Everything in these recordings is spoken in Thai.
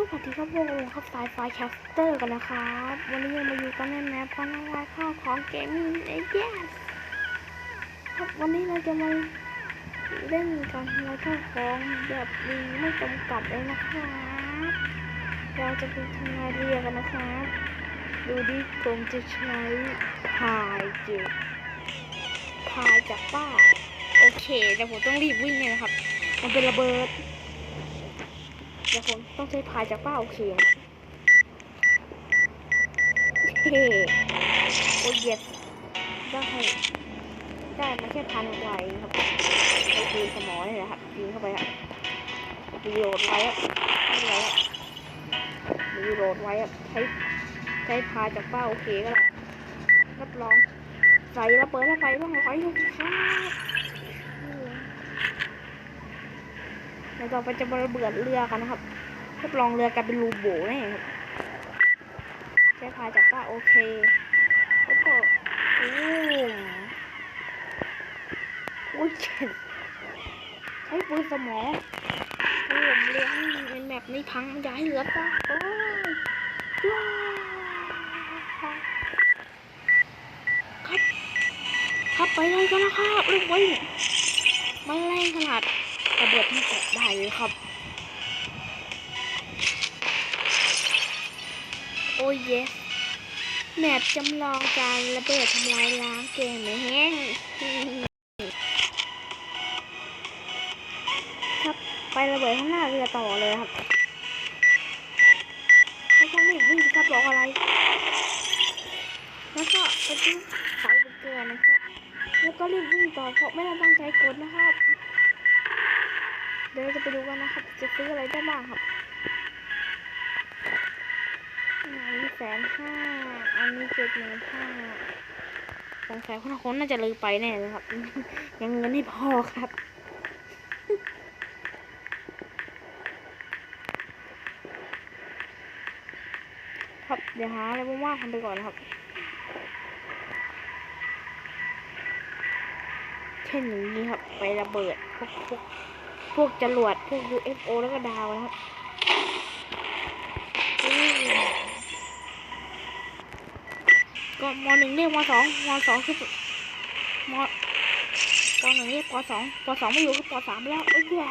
วัสดีครับพวกเราครับสายไฟแคสเตอร์กันนะครับ วันนี้เรามาอยู่กันในแมปพันธุ์วายข้าวของเกมมิ่งเอเจนครับวันนี้เราจะมาเล่นกันในข้าวของแบบมีไม่จำกัดเลยนะครับเราจะไปทำลายเรือกันนะครับ ดูดิผมจะใช้พายจ็บพายจากป้ายโอเคแต่ผมต้องรีบวิ่งเลยนะครับ มันเป็นระเบิด เดี๋ยวผมต้องใช้พายจากป้าโอเคนะเฮ้โอ้ยเย็ดได้ได้มาแค่พันกว่าเองครับไปคืนสมอนี่แหละครับยิงเข้าไปครับรีโหลดไว้ครับไม่ไว้ครับรีโหลดไว้ครับใช้ใช้พายจากป้าโอเคก็ได้รับรองใส่ระเบิดแล้วไปต้องไฟลูกครับ ดี๋ยวต่อไปจะมาระเบิดเรือกันนะครับทดลองเรือกลายเป็นรูโบแน่ครับใช้พายจากป้าโอเคแล้วก็อู้อุ้ยเจ็บใช้ปืนสมองโอ้ผมเลี้ยงเป็นแบบนี้พังย้ายเรือป้าโอ้ยครับ ครับไปเลยกันนะครับลูกวิ่งไม่แรงขนาด ระเบิดที่แตะได้เลยครับ โอ้ยเยสแมปจำลองการระเบิดทำลายล้างเกมไม่แห้งครับไประเบิดข้างหน้าเรือต่อเลยครับไม่ต้องรีบวิ่งครับบอกอะไร แล้วก็ไปที่สายเกินนะครับ แล้วก็รีบวิ่งต่อเพราะไม่ได้ตั้งใจกดนะครับ เดี๋ยวเราจะไปดูกันนะครับ จะซื้ออะไรได้บ้างครับอันนี้แสนห้า อันนี้เจ็ดหมื่นห้าสงสัยคนคนน่าจะลืมไปแน่เลยครับ ยังเงินไม่พอครับ ครับ เดี๋ยวหาอะไรว่างๆทำไปก่อนนะครับ เช่นอย่างนี้ครับ ไประเบิดพวก วกพวกจรวดพวก UFO แล้วก็ดาวนะครับก็มหนึ่งเรียกมสองมสองคือมปหนึ่งเรียกปสองปสองไม่อยู่ก็ปสามแล้วเอ้ยแย่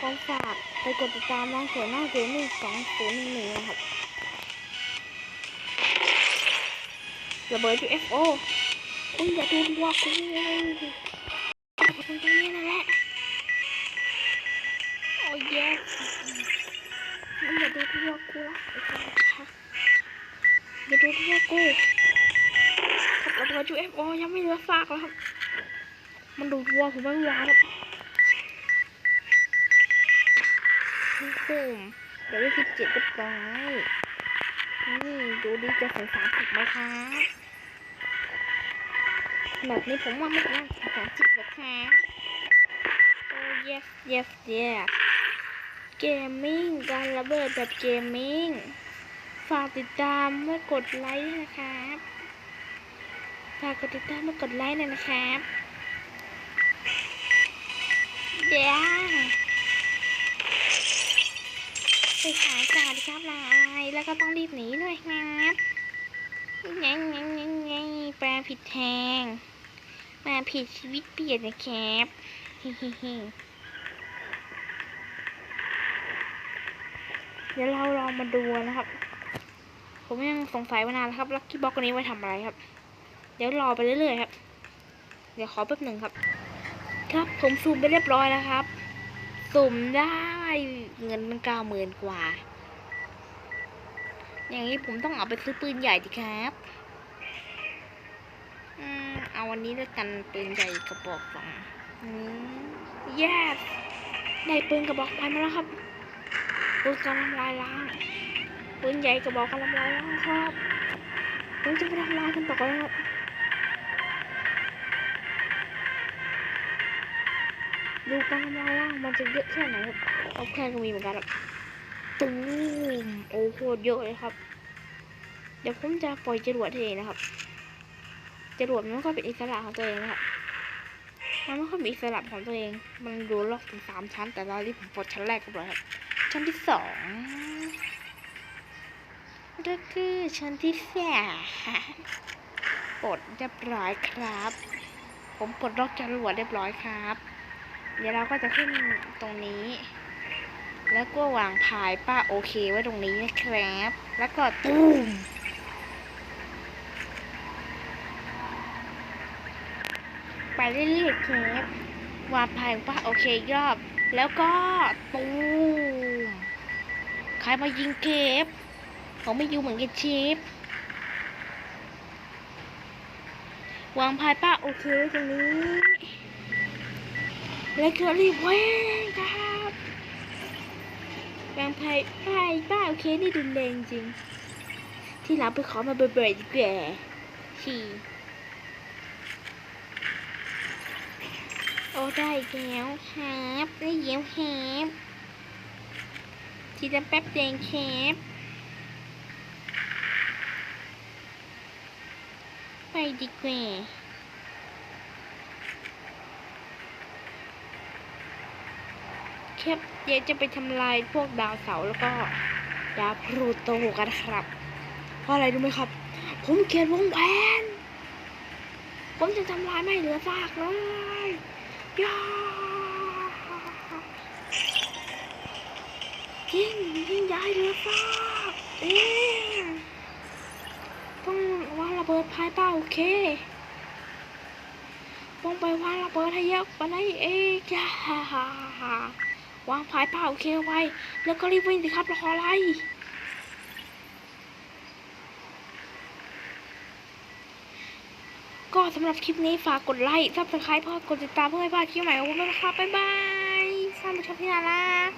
ขอฝากไปกดติดตามร้านสวยหน้าเกมมิ่งสองศูนย์หนึ่งหนึ่งนะครับระเบิด UFO อุ้ยอย่าดูว่ากูตรงนี้นั่นแหละโอ้ยแย่มันอย่าดูตัวกูละไอ้คนชักอย่าดูตัวกูขับระเบิด UFO ยังไม่เหลือซากแล้วครับ มันดูตัวผมไม่ไหวแล้วนี่มเดี๋ยวได้สิบเจ็ดเรียบร้อยนี่ดูดีจะใส่สามสิบไหมครับ แบบนี้ผมว่าไม่น่าจะสามสิบหรอกครับโอ้ yes yes yes เกมมิ่งการระเบิดแบบเกมมิ่งฝากติดตามและกดไลค์นะครับฝากกดติดตามและกดไลค์น่อยนะครับเดี๋ยวไปขายก่อนครับลาอะไรแล้วก็ต้องรีบหนีด้วยครับยังยังยังยังแปลผิดแทง มาผิดชีวิตเปลี่ยนนะครับเดี๋ยวเราลองมาดูนะครับ ผมยังสงสัยมานานแล้วครับลักกี้บ็อกนี้ไว้ทำอะไรครับ เดี๋ยวรอไปเรื่อยๆครับ เดี๋ยวขอแป๊บหนึ่งครับ ครับผมซูมไปเรียบร้อยแล้วครับ สุ่มได้เงินมันเก้าหมื่นกว่า อย่างนี้ผมต้องเอาไปซื้อปืนใหญ่ดิครับ เอาวันนี้แล้วกันปืนใหญ่กระบอกสองอืม yes ได้ปืนกระบอกพันมาแล้วครับปืนกำลังลายล้างปืนใหญ่กระบอกกำลังลายล้างครับผมจะไปทำลายกันต่อแล้วครับดูการทำลายล้างมันจะเยอะแค่ไหนครับเอาแค่ก็มีเหมือนกันครับตูมโอ้โหเยอะเลยครับ เดี๋ยวผมจะปล่อยจรวดเองนะครับ จรวดมันก็เป็นอิสระของตัวเองนะครับมันไม่ค่อยมีอิสลับของตัวเอง มันดูล็อกถึงสามชั้น แต่ตอนนี้ผมปลดชั้นแรกก็เลยครับ ชั้นที่สองก็คือชั้นที่สามปลดเรียบร้อยครับ ผมปลดล็อกจรวดเรียบร้อยครับ เดี๋ยวเราก็จะขึ้นตรงนี้ แล้วก็วางพายป้าโอเคไว้ตรงนี้นะครับ แล้วก็ตูม ไป เรื่อยๆครับวางพายป้าโอเคอีกรอบ แล้วก็ตูมใครมายิงเก็บผมไม่อยู่เหมือนกันชิปวางพายป้าโอเคตรงนี้แล้วก็รีบวิ่งครับวางพายพายป้าโอเคนี่ดุนแรงจริง ที่หลังไปขอมาเบ่อๆดีกว่าชี โอ้ได้แล้วครับได้เยี่ยมครับทีละแป๊บเดียวครับไปดีกว่าแค่เดี๋ยวจะไปทำลายพวกดาวเสาร์แล้วก็ดาวพลูโตกันครับ เพราะอะไรรู้ไหมครับ ผมเขียนวงแผนผมจะทำลายไม่เหลือซากเลย ย่ายิงยิงย้ายเหลือซากเอ๊ต้องวางระเบิดภายใต้โอเคต้องไปวางระเบิดให้เยอะกว่านี้เองจ้าวางพายเป้าโอเคไว้ แล้วก็รีบวิ่งสิครับรออะไร ก็สำหรับคลิปนี้ฝากกดไลค์ซับสไครป์เพื่อกดติดตามเพื่อให้พลาดคลิปใหม่ของผมด้วยนะครับบ๊ายบายสร้างผู้ชมที่น่ารัก